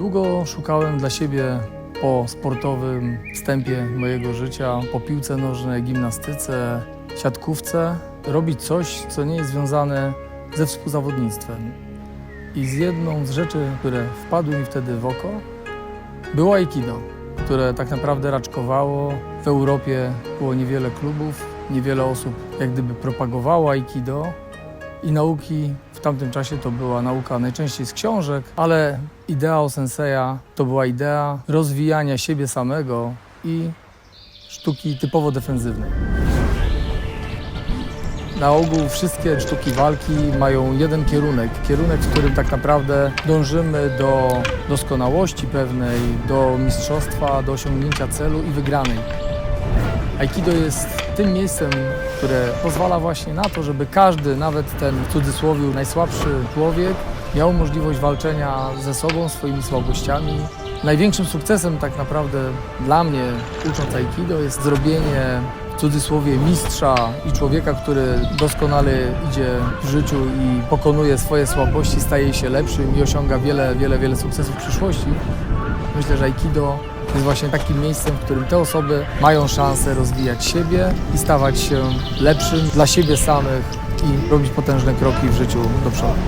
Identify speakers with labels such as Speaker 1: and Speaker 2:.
Speaker 1: Długo szukałem dla siebie po sportowym wstępie mojego życia, po piłce nożnej, gimnastyce, siatkówce, robić coś, co nie jest związane ze współzawodnictwem. I z jedną z rzeczy, które wpadły mi wtedy w oko, było Aikido, które tak naprawdę raczkowało. W Europie było niewiele klubów, niewiele osób jak gdyby propagowało Aikido i nauki w tamtym czasie to była nauka najczęściej z książek, ale idea senseja to była idea rozwijania siebie samego i sztuki typowo defensywnej. Na ogół wszystkie sztuki walki mają jeden kierunek, kierunek, w którym tak naprawdę dążymy do doskonałości pewnej, do mistrzostwa, do osiągnięcia celu i wygranej. Aikido jest tym miejscem, które pozwala właśnie na to, żeby każdy, nawet ten w cudzysłowie najsłabszy człowiek, miał możliwość walczenia ze sobą, swoimi słabościami. Największym sukcesem tak naprawdę dla mnie, ucząc Aikido, jest zrobienie w cudzysłowie mistrza i człowieka, który doskonale idzie w życiu i pokonuje swoje słabości, staje się lepszym i osiąga wiele, wiele, wiele sukcesów w przyszłości. Myślę, że Aikido jest właśnie takim miejscem, w którym te osoby mają szansę rozwijać siebie i stawać się lepszym dla siebie samych i robić potężne kroki w życiu do przodu.